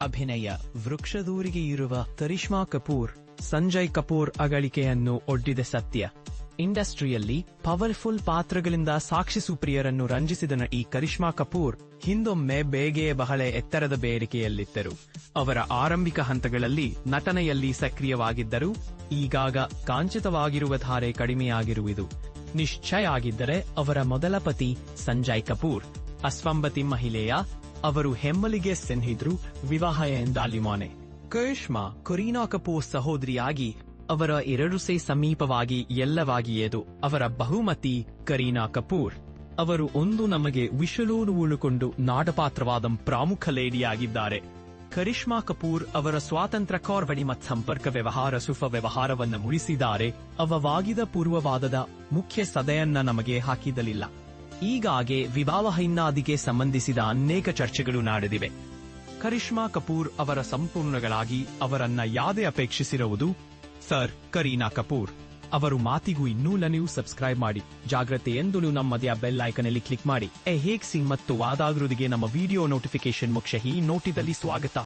ಅಭಿನಯ ವೃಕ್ಷದೂರಿಗೆ ಇರುವ ಕರಿಷ್ಮಾ ಕಪೂರ್, ಸಂಜಯ್ ಕಪೂರ್ ಅಗಳಿಕೆಯನ್ನು ಒಡ್ಡಿದ ಸತ್ಯ. ಇಂಡಸ್ಟ್ರಿಯಲ್ಲಿ ಪವರ್ಫುಲ್ ಪಾತ್ರಗಳಿಂದ ಸಾಕ್ಷಿ ಸುಪ್ರಿಯರನ್ನು ರಂಜಿಸಿದನ ಈ ಕರಿಷ್ಮಾ ಕಪೂರ್ ಹಿಂದೊಮ್ಮೆ ಬೇಗೆ ಬಹಳ ಎತ್ತರದ ಬೇಡಿಕೆಯಲ್ಲಿದ್ದರು. ಅವರ ಆರಂಭಿಕ ಹಂತಗಳಲ್ಲಿ ನಟನೆಯಲ್ಲಿ ಸಕ್ರಿಯವಾಗಿದ್ದರು ಈಗಾಗ ಕಾಂಚಿತವಾಗಿರುವ ಧಾರೆ ಕಡಿಮೆಯಾಗಿರುವುದು. ನಿಶ್ಚಯ ಆಗಿದ್ದರೆ ಅವರ ಮೊದಲ ಪತಿ ಸಂಜಯ್ ಕಪೂರ್. ಅಸ್ವಂಬತಿ ಮಹಿಳೆಯ ಅವರು ಹೆಮ್ಮಲಿಗೆ ಸೆನ್ಹಿದ್ರು ವಿವಾಹ ಎಂದಾಲಿಮಾನೆ. ಕರಿಷ್ಮಾ, ಕೊರೀನಾ ಕಪೂರ್ ಸಹೋದರಿಯಾಗಿ ಅವರ ಎರಡು ಸೇ ಸಮೀಪವಾಗಿ ಎಲ್ಲವಾಗಿಯೇದು ಅವರ ಬಹುಮತಿ ಕರೀನಾ ಕಪೂರ್. ಅವರು ಒಂದು ನಮಗೆ ವಿಷಲೂರು ಉಳುಕೊಂಡು ನಾಡಪಾತ್ರವಾದ ಪ್ರಾಮುಖ ಲೇಡಿಯಾಗಿದ್ದಾರೆ. ಕರಿಷ್ಮಾ ಕಪೂರ್ ಅವರ ಸ್ವಾತಂತ್ರ್ಯ ಕಾರ್ವಡಿ ಮತ್ತು ಸಂಪರ್ಕ ವ್ಯವಹಾರ ಸುಫ ವ್ಯವಹಾರವನ್ನು ಮುಗಿಸಿದ್ದಾರೆ ಅವವಾಗಿದ ಪೂರ್ವವಾದದ ಮುಖ್ಯ ಸದೆಯನ್ನ ನಮಗೆ ಹಾಕಿದಲಿಲ್ಲ. ಈಗಾಗೆ ವಿವಾಹ ಹಿನ್ನಾದಿಗೆ ಸಂಬಂಧಿಸಿದ ಅನೇಕ ಚರ್ಚೆಗಳು ನಡೆದಿವೆ. ಕರಿಷ್ಮಾ ಕಪೂರ್ ಅವರ ಸಂಪೂರ್ಣಗಳಾಗಿ ಅವರನ್ನ ಯಾದೇ ಅಪೇಕ್ಷಿಸಿರುವುದು ಸರ್ ಕರೀನಾ ಕಪೂರ್. ಅವರು ಮಾತಿಗೂ ಇನ್ನೂ ನೀವು ಸಬ್ಸ್ಕ್ರೈಬ್ ಮಾಡಿ. ಜಾಗ್ರತೆ ಎಂದು ನಮ್ಮದೇ ಬೆಲ್ ಐಕನಲ್ಲಿ ಕ್ಲಿಕ್ ಮಾಡಿ. ಎ ಹೇಗ್ ಸಿಂಗ್ ಮತ್ತು ವಾದಾಗೃದಿಗೆ ನಮ್ಮ ವಿಡಿಯೋ ನೋಟಿಫಿಕೇಶನ್ ಈ ನೋಟಿದಲ್ಲಿ ಸ್ವಾಗತ.